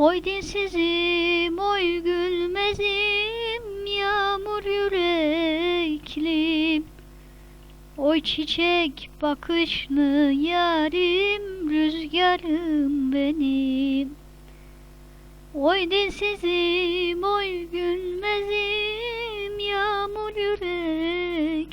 Oy dinsizim, oy gülmezim, yağmur yüreklim. Oy çiçek bakışlı yarim, rüzgarım benim. Oy dinsizim, oy gülmezim, yağmur yüreklim.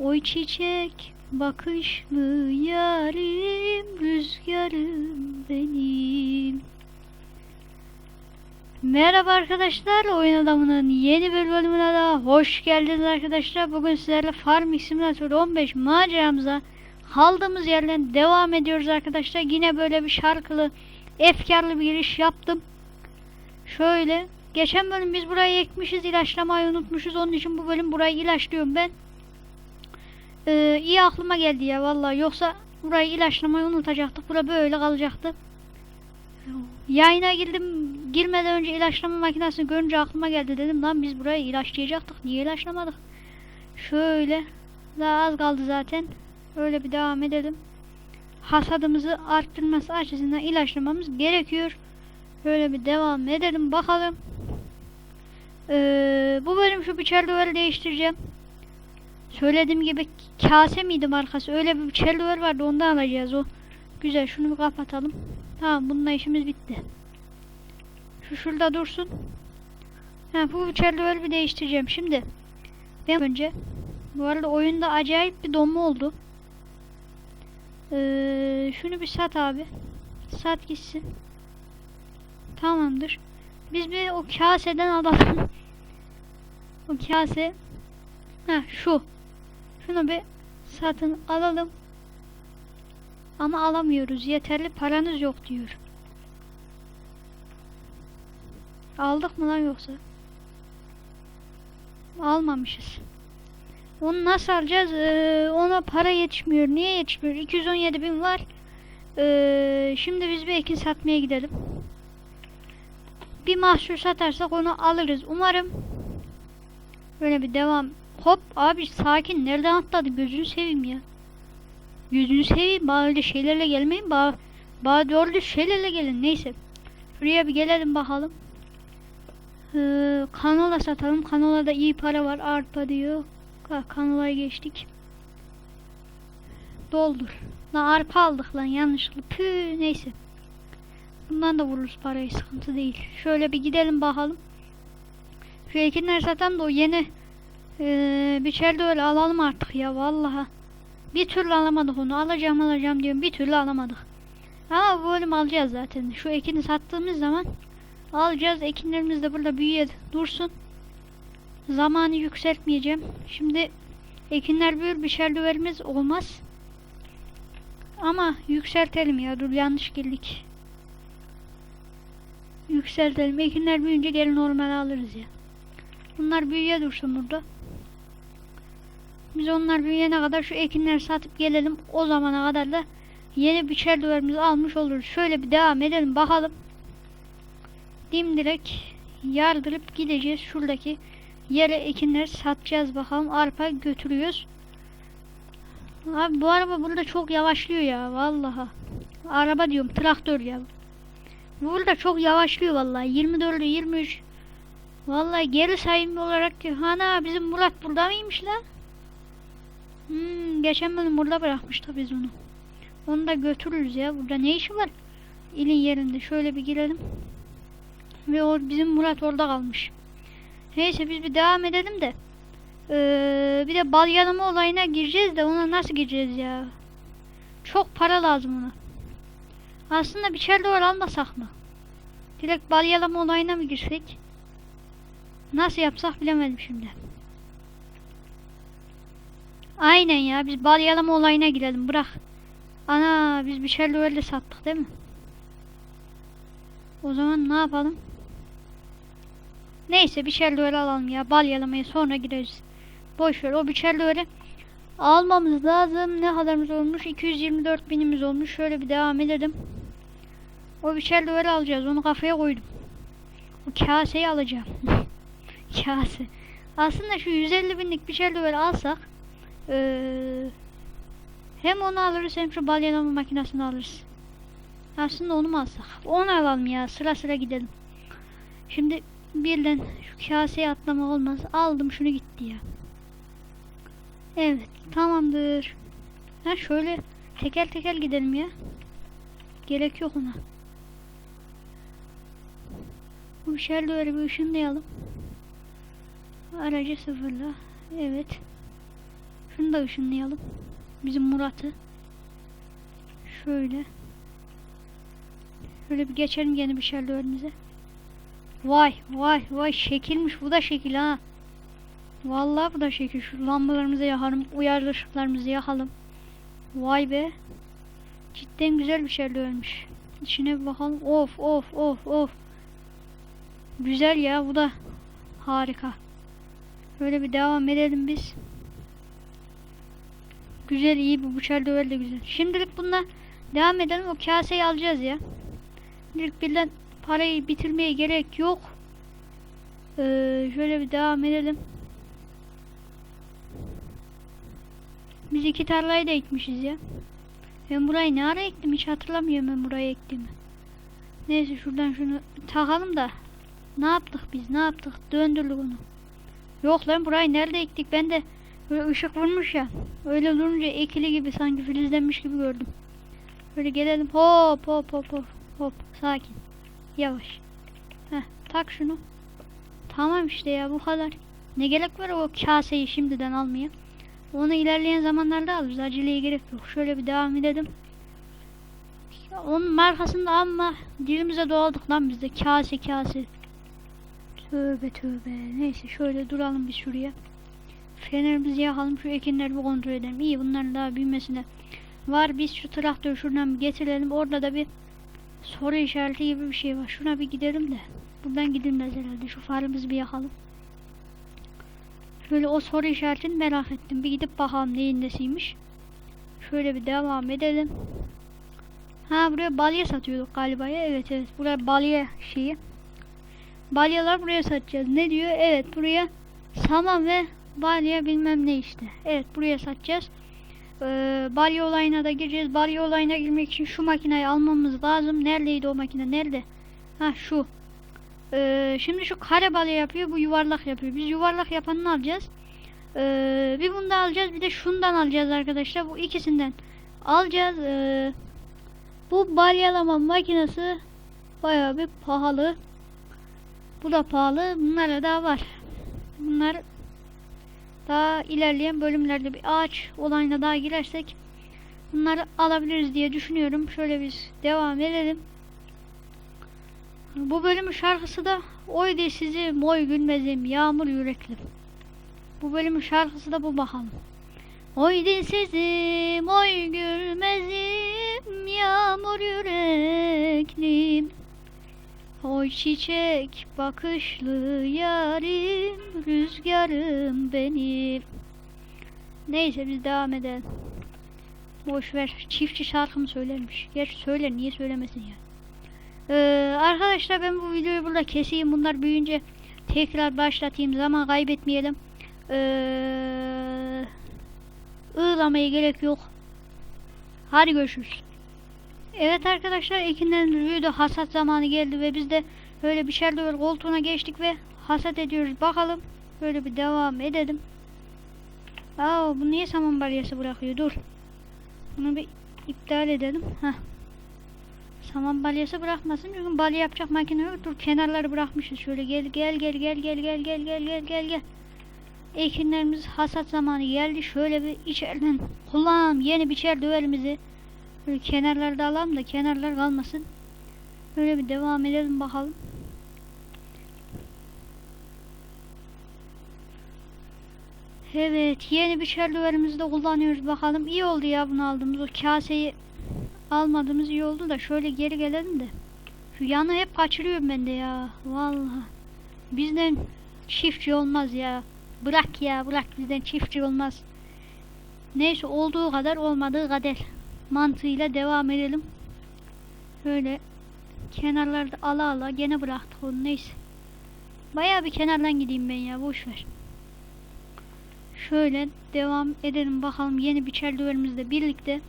Oy çiçek bakışlı yarim, rüzgarım benim. Merhaba arkadaşlar, Oyun Adamı'nın yeni bir bölümüne daha hoş geldiniz arkadaşlar. Bugün sizlerle Farming Simulator 15 maceramıza kaldığımız yerden devam ediyoruz arkadaşlar. Yine böyle bir şarkılı, efkarlı bir giriş yaptım. Şöyle, geçen bölüm biz burayı ekmişiz, ilaçlamayı unutmuşuz. Onun için bu bölüm burayı ilaçlıyorum ben. Ee, iyi aklıma geldi ya vallahi. Yoksa burayı ilaçlamayı unutacaktık. Bura böyle kalacaktı. Yayına girdim. Girmeden önce ilaçlama makinesini görünce aklıma geldi. Dedim lan biz burayı ilaçlayacaktık. Niye ilaçlamadık? Şöyle. Daha az kaldı zaten. Öyle bir devam edelim. Hasadımızı arttırması açısından ilaçlamamız gerekiyor. Böyle bir devam edelim. Bakalım. Ee, bu bölüm şu biçerli değiştireceğim Söylediğim gibi kase miydi markası? Öyle bir çelüver vardı ondan alacağız o. Güzel şunu bir kapatalım. Tamam bununla işimiz bitti. Şu şurada dursun. Ha, bu çelüveri bir değiştireceğim. Şimdi ben önce bu arada oyunda acayip bir donma oldu. Ee, şunu bir sat abi. Sat gitsin. Tamamdır. Biz bir o kaseden alalım. o kase Ha şu. Şunu bir satın alalım. Ama alamıyoruz. Yeterli paranız yok diyor. Aldık mı lan yoksa? Almamışız. Onu nasıl alacağız? Ee, ona para yetişmiyor. Niye yetişmiyor? 217 bin var. Ee, şimdi biz bir ekin satmaya gidelim. Bir mahsur satarsak onu alırız. Umarım böyle bir devam Hop abi sakin nereden atladın gözünü seveyim ya. Gözünü seveyim bana öyle şeylerle gelmeyin bana, bana doğru şeylerle gelin neyse. Şuraya bir gelelim bakalım. Ee, kanola satalım kanolada iyi para var arpa diyor. Kanolaya geçtik. Doldur. Lan arpa aldık lan yanlışlıkla. Pü neyse. Bundan da vururuz parayı sıkıntı değil. Şöyle bir gidelim bakalım. Şu ekinler zaten de o yeni ee, bir çelde öyle alalım artık ya vallahi. Bir türlü alamadık onu. Alacağım alacağım diyorum. Bir türlü alamadık. Ama bu bölüm alacağız zaten. Şu ekini sattığımız zaman alacağız. Ekinlerimiz de burada büyüye dursun. Zamanı yükseltmeyeceğim. Şimdi ekinler büyür bir şerduverimiz olmaz. Ama yükseltelim ya. Dur yanlış girdik. Yükseltelim. Ekinler büyüyünce geri normal alırız ya. Bunlar büyüye dursun burada. Biz onlar büyüyene kadar şu ekinleri satıp gelelim. O zamana kadar da yeni biçer duvarımızı almış oluruz. Şöyle bir devam edelim bakalım. Dimdirek yardırıp gideceğiz. Şuradaki yere ekinleri satacağız bakalım. Arpa götürüyoruz. Abi bu araba burada çok yavaşlıyor ya vallahi. Araba diyorum traktör ya. Burada çok yavaşlıyor vallahi. 24'lü 23. Vallahi geri sayım olarak ki hana bizim Murat burada mıymış lan? Hmm, geçen bölüm burada bırakmıştık biz onu. Onu da götürürüz ya. Burada ne işi var? İlin yerinde. Şöyle bir girelim. Ve o bizim Murat orada kalmış. Neyse biz bir devam edelim de. Ee, bir de bal yanımı olayına gireceğiz de ona nasıl gireceğiz ya? Çok para lazım ona. Aslında bir çelde var almasak mı? Direkt bal yalama olayına mı girsek? Nasıl yapsak bilemedim şimdi. Aynen ya biz bal yalama olayına girelim bırak. Ana biz bir şeyler öyle sattık değil mi? O zaman ne yapalım? Neyse bir şeyler öyle alalım ya. Bal yalamaya sonra gireriz. Boş ver o bir şeyler öyle almamız lazım. Ne kadarımız olmuş? 224 binimiz olmuş. Şöyle bir devam edelim. O bir şeyler öyle alacağız. Onu kafaya koydum. O kaseyi alacağım. Kase. Aslında şu 150 binlik bir şeyler öyle alsak ee, hem onu alırız hem şu balyalama makinesini alırız. Aslında onu mu alsak? Onu alalım ya. Sıra sıra gidelim. Şimdi birden şu kaseye atlama olmaz. Aldım şunu gitti ya. Evet. Tamamdır. Ha şöyle teker teker gidelim ya. Gerek yok ona. Bu şerleri bir ışınlayalım. Aracı sıfırla. Evet. Şunu da ışınlayalım. Bizim Murat'ı. Şöyle. Şöyle bir geçelim yeni bir şerlerimize. Vay vay vay şekilmiş bu da şekil ha. Vallahi bu da şekil. Şu lambalarımızı yakalım. Uyarı ışıklarımızı yakalım. Vay be. Cidden güzel bir şerlermiş. İçine bir bakalım. Of of of of. Güzel ya bu da harika. Böyle bir devam edelim biz. Güzel iyi bu bıçar döver de güzel. Şimdilik bununla devam edelim. O kaseyi alacağız ya. Şimdilik birden parayı bitirmeye gerek yok. Ee, şöyle bir devam edelim. Biz iki tarlayı da ekmişiz ya. Ben burayı ne ara ektim hiç hatırlamıyorum ben burayı ektiğimi. Neyse şuradan şunu takalım da. Ne yaptık biz ne yaptık döndürdük onu. Yok lan burayı nerede ektik ben de böyle ışık vurmuş ya. Öyle durunca ekili gibi sanki filizlenmiş gibi gördüm. Böyle gelelim hop hop hop hop hop sakin. Yavaş. Heh, tak şunu. Tamam işte ya bu kadar. Ne gerek var o kaseyi şimdiden almaya. Onu ilerleyen zamanlarda alırız. Aceleye gerek yok. Şöyle bir devam edelim. Onun markasını ama dilimize doladık lan biz de. Kase kase. Tövbe tövbe. Neyse şöyle duralım bir şuraya. Fenerimizi yakalım. Şu ekinleri bir kontrol edelim. İyi bunların daha büyümesine var. Biz şu traktörü şuradan bir getirelim. Orada da bir soru işareti gibi bir şey var. Şuna bir gidelim de. Buradan gidilmez herhalde. Şu farımızı bir yakalım. Şöyle o soru işaretini merak ettim. Bir gidip bakalım neyin nesiymiş. Şöyle bir devam edelim. Ha buraya balya satıyorduk galiba ya. Evet evet. Buraya balya şeyi. Balyalar buraya satacağız. Ne diyor? Evet buraya saman ve balya bilmem ne işte. Evet buraya satacağız. Ee, balya olayına da gireceğiz. Balya olayına girmek için şu makineyi almamız lazım. Neredeydi o makine? Nerede? Ha şu. Ee, şimdi şu kare balya yapıyor. Bu yuvarlak yapıyor. Biz yuvarlak yapanını alacağız. Ee, bir bunu da alacağız. Bir de şundan alacağız arkadaşlar. Bu ikisinden alacağız. Ee, bu balyalama makinesi bayağı bir pahalı. Bu da pahalı. Bunlara da var. Bunlar daha ilerleyen bölümlerde bir ağaç olayına daha girersek bunları alabiliriz diye düşünüyorum. Şöyle biz devam edelim. Bu bölümün şarkısı da Oy de sizi moy gülmezim yağmur yüreklim. Bu bölümün şarkısı da bu bakalım. Oy de sizi moy gülmezim yağmur yüreklim. Oy çiçek bakışlı yarim rüzgarım benim. Neyse biz devam edelim. Boş ver. Çiftçi şarkımı söylermiş. Gerçi söyler niye söylemesin ya. Ee, arkadaşlar ben bu videoyu burada keseyim. Bunlar büyüyünce tekrar başlatayım. Zaman kaybetmeyelim. Ee, ığlamaya gerek yok. Hadi görüşürüz. Evet arkadaşlar ekinlerin büyüdü. Hasat zamanı geldi ve biz de böyle bir şerdevel koltuğuna geçtik ve hasat ediyoruz. Bakalım. Böyle bir devam edelim. Aa bu niye saman balyası bırakıyor? Dur. Bunu bir iptal edelim. Heh. Saman balyası bırakmasın çünkü balya yapacak makine yok. Dur kenarları bırakmışız. Şöyle gel gel gel gel gel gel gel gel gel gel gel. Ekinlerimiz hasat zamanı geldi. Şöyle bir içeriden kullanalım. Yeni biçer dövelimizi. Böyle kenarları da alalım da kenarlar kalmasın. Böyle bir devam edelim bakalım. Evet yeni biçer dövelimizi de kullanıyoruz bakalım. İyi oldu ya bunu aldığımız. O kaseyi almadığımız iyi oldu da şöyle geri gelelim de. Şu yanı hep kaçırıyorum ben de ya. Vallahi. Bizden çiftçi olmaz ya. Bırak ya bırak bizden çiftçi olmaz. Neyse olduğu kadar olmadığı kadar mantığıyla devam edelim. Böyle kenarlarda ala ala gene bıraktık onu neyse. Baya bir kenardan gideyim ben ya boş ver. Şöyle devam edelim bakalım yeni biçer döverimizle birlikte.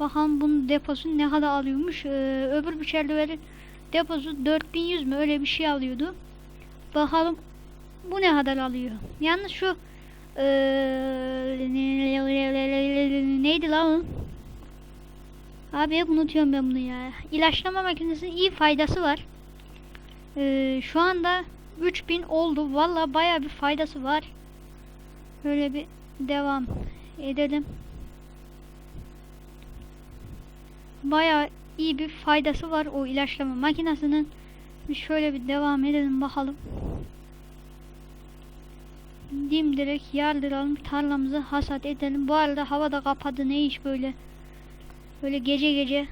Bakalım bunun deposu ne kadar alıyormuş. Ee, öbür biçerlerin deposu 4100 mü öyle bir şey alıyordu. Bakalım bu ne kadar alıyor. Yalnız şu ee, neydi lan? Abi hep unutuyorum ben bunu ya. İlaçlama makinesinin iyi faydası var. Ee, şu anda 3000 oldu. Valla baya bir faydası var. Böyle bir devam edelim. Baya iyi bir faydası var o ilaçlama makinesinin. Şöyle bir devam edelim bakalım. Dimdirek yardıralım tarlamızı hasat edelim. Bu arada hava da kapadı ne iş böyle. Böyle gece gece.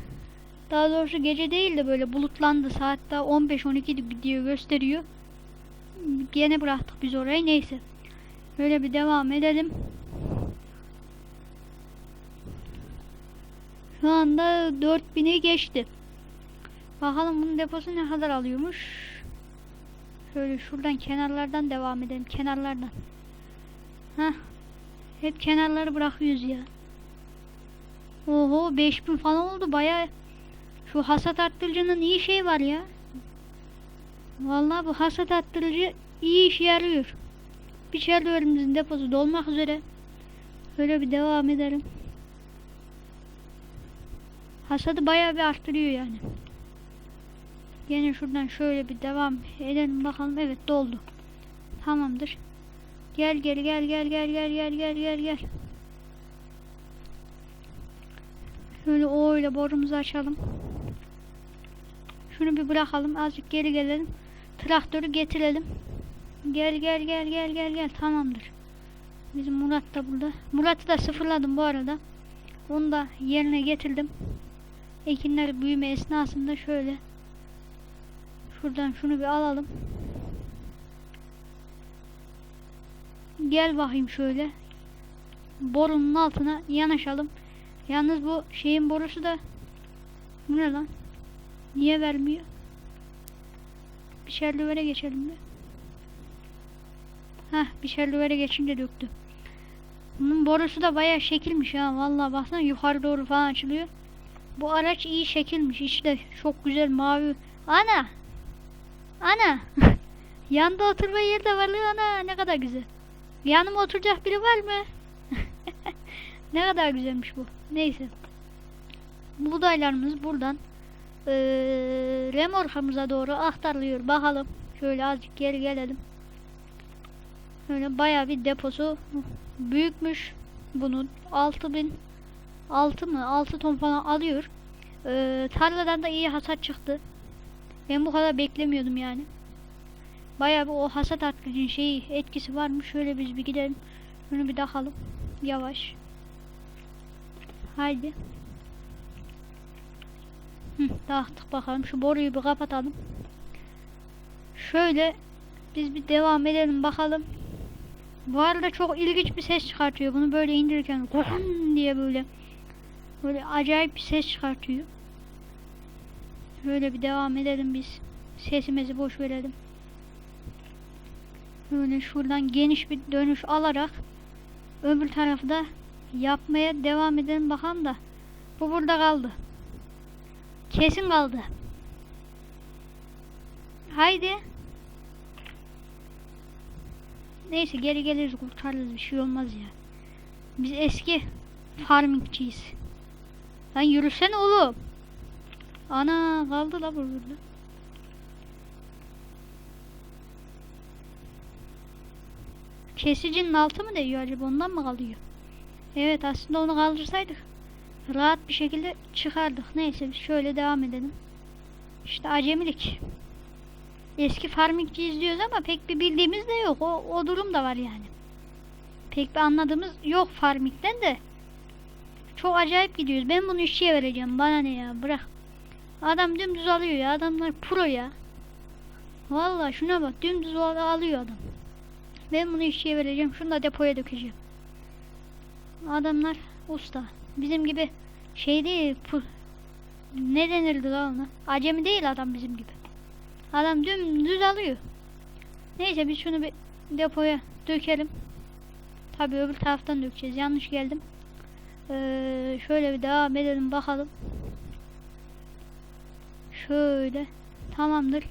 Daha doğrusu gece değil de böyle bulutlandı. Saat daha 15-12 gidiyor gösteriyor. Gene bıraktık biz orayı neyse. Böyle bir devam edelim. Şu anda 4000'i geçti. Bakalım bunun deposu ne kadar alıyormuş. Şöyle şuradan kenarlardan devam edelim. Kenarlardan. Heh. Hep kenarları bırakıyoruz ya. Oho 5000 falan oldu baya. Şu hasat arttırıcının iyi şey var ya. Vallahi bu hasat arttırıcı iyi işe yarıyor. Biçerlerimizin deposu dolmak üzere. Böyle bir devam edelim. Hasadı bayağı bir arttırıyor yani. Yine şuradan şöyle bir devam edelim bakalım. Evet doldu. Tamamdır. Gel gel gel gel gel gel gel gel gel gel. Şöyle o ile borumuzu açalım. Şunu bir bırakalım. Azıcık geri gelelim. Traktörü getirelim. Gel gel gel gel gel gel. Tamamdır. Bizim Murat da burada. Murat'ı da sıfırladım bu arada. Onu da yerine getirdim. Ekinler büyüme esnasında şöyle şuradan şunu bir alalım. Gel bakayım şöyle. Borunun altına yanaşalım. Yalnız bu şeyin borusu da bu ne lan? Niye vermiyor? Bir şerlivere geçelim bir. Heh bir şerlivere geçince döktü. Bunun borusu da bayağı şekilmiş ha. Vallahi baksana yukarı doğru falan açılıyor. Bu araç iyi şekilmiş. İşte çok güzel mavi. Ana! Ana! Yanda oturma yeri de var ana. Ne kadar güzel. Yanıma oturacak biri var mı? ne kadar güzelmiş bu. Neyse. Buğdaylarımız buradan ee, remorkamıza doğru aktarılıyor. Bakalım. Şöyle azıcık geri gelelim. Böyle bayağı bir deposu büyükmüş. Bunun 6000 6 mı 6 ton falan alıyor. Ee, tarladan da iyi hasat çıktı. Ben bu kadar beklemiyordum yani. Bayağı bir o hasat arttırıcının şeyi etkisi var mı? Şöyle biz bir gidelim. Şunu bir takalım. Yavaş. Haydi. Hı, taktık bakalım. Şu boruyu bir kapatalım. Şöyle biz bir devam edelim bakalım. Bu arada çok ilginç bir ses çıkartıyor. Bunu böyle indirirken kokun diye böyle böyle acayip bir ses çıkartıyor. Böyle bir devam edelim biz. Sesimizi boş verelim. Böyle şuradan geniş bir dönüş alarak öbür tarafı da yapmaya devam edelim bakalım da. Bu burada kaldı. Kesin kaldı. Haydi. Neyse geri geliriz kurtarırız bir şey olmaz ya. Biz eski farmingçiyiz. Lan yürüsene oğlum. Ana kaldı la burada. Kesicinin altı mı değiyor acaba ondan mı kalıyor? Evet aslında onu kaldırsaydık rahat bir şekilde çıkardık. Neyse biz şöyle devam edelim. İşte acemilik. Eski farmingci izliyoruz ama pek bir bildiğimiz de yok. O, o durum da var yani. Pek bir anladığımız yok farmingden de. Çok acayip gidiyoruz. Ben bunu işçiye vereceğim. Bana ne ya bırak. Adam dümdüz alıyor ya. Adamlar pro ya. Vallahi şuna bak. Dümdüz al- alıyor adam. Ben bunu işçiye vereceğim. Şunu da depoya dökeceğim. Adamlar usta. Bizim gibi şey değil. Ne denirdi lan ona? Acemi değil adam bizim gibi. Adam dümdüz alıyor. Neyse biz şunu bir depoya dökelim. Tabii öbür taraftan dökeceğiz. Yanlış geldim. Ee, şöyle bir devam edelim bakalım. Şöyle. Tamamdır.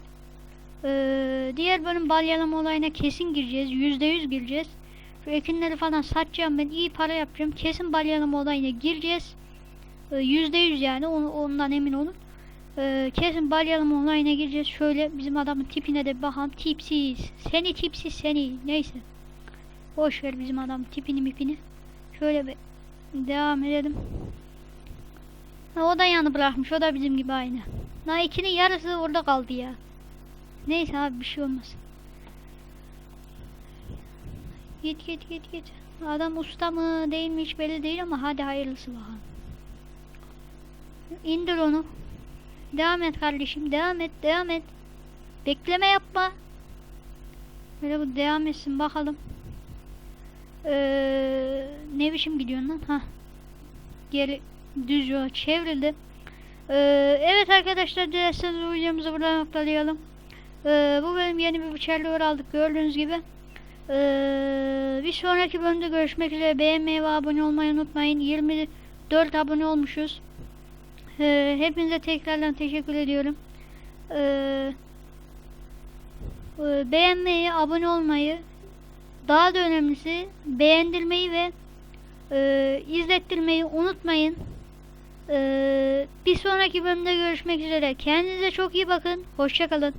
Ee, diğer bölüm balyalama olayına kesin gireceğiz. Yüzde yüz gireceğiz. Şu ekinleri falan satacağım ben. iyi para yapacağım. Kesin balyalama olayına gireceğiz. Ee, Yüzde yüz yani. on- Ondan emin olun. Ee, kesin balyalama olayına gireceğiz. Şöyle bizim adamın tipine de bakalım. Tipsiz. Seni tipsiz seni. Neyse. Boş ver bizim adam tipini mipini. Şöyle bir devam edelim. O da yanı bırakmış. O da bizim gibi aynı. Na ikinin yarısı orada kaldı ya. Neyse abi bir şey olmaz. Git git git git. Adam usta mı değil mi hiç belli değil ama hadi hayırlısı bakalım. İndir onu. Devam et kardeşim. Devam et. Devam et. Bekleme yapma. Böyle bu devam etsin bakalım. Ee, ne biçim gidiyorsun lan? Ha. Geri düz yol çevrildi. Ee, evet arkadaşlar dilerseniz videomuzu burada noktalayalım. Ee, bu bölüm yeni bir bıçaklı aldık gördüğünüz gibi. Ee, bir sonraki bölümde görüşmek üzere. Beğenmeyi ve abone olmayı unutmayın. 24 abone olmuşuz. Ee, hepinize tekrardan teşekkür ediyorum. Ee, e, beğenmeyi, abone olmayı, daha da önemlisi beğendirmeyi ve e, izlettirmeyi unutmayın. E, bir sonraki bölümde görüşmek üzere. Kendinize çok iyi bakın. Hoşçakalın.